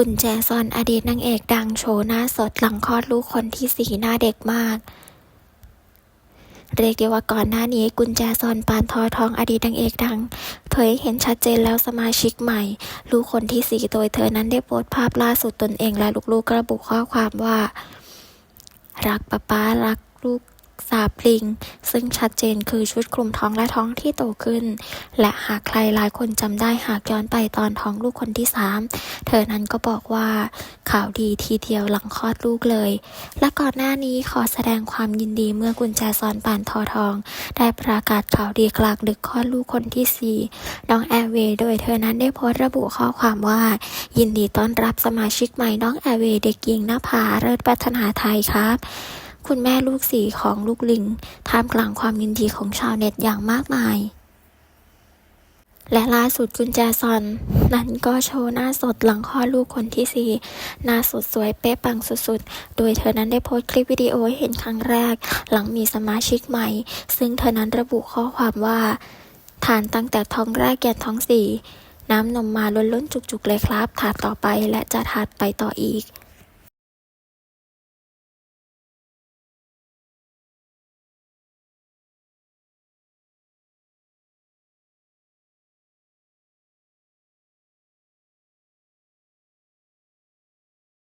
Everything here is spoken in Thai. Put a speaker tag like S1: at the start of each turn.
S1: กุญแจซอนอดีตนางเอกดังโชว์หน้าสดหลังคลอดลูกคนที่สีหน้าเด็กมาก เรียกได้ว่าก่อนหน้านี้กุญแจซอนปานทอทองอดีตนางเอกดัง เผยเห็นชัดเจนแล้วสมาชิกใหม่ ลูกคนที่สี่โดยเธอนั้นได้โพสต์ภาพล่าสุดตนเองและลูกๆกระบุข้อความว่า รักป๊าป๊ารักลูก สาบลิง ซึ่งชัดเจนคือชุดคลุมท้องและท้องที่โตขึ้น และหากใครหลายคนจำได้หากย้อนไปตอนท้องลูกคนที่สามเธอนั้นก็บอกว่าข่าวดีทีเดียวหลังคลอดลูกเลย และก่อนหน้านี้ขอแสดงความยินดีเมื่อกุญแจซอนป่านทอทอง ได้ประกาศข่าวดีกลางดึกคลอดลูกคนที่สี่น้องแอร์เวย์โดยเธอนั้นได้โพสต์ระบุข้อความว่า ยินดีต้อนรับสมาชิกใหม่น้องแอร์เวย์เด็กหญิงนภาเลิศพัฒนาไทยครับ คุณแม่ลูกสี่ของลูกลิงท่ามกลางความยินดีของชาวเน็ตอย่างมากมาย และล่าสุดกุญแจซอน นั้นก็โชว์หน้าสดหลังคลอดลูกคนที่สี่หน้าสดสวยเป๊ะปังสุดๆ โดยเธอนั้นได้โพสต์คลิปวิดีโอให้เห็นครั้งแรก หลังมีสมาชิกใหม่ ซึ่งเธอนั้นระบุข้อความว่าทานตั้งแต่ท้องแรกยันท้องสี่น้ำนมมาล้นๆจุกๆเลยครับ ถาดต่อไปและจะถาดไปต่ออีก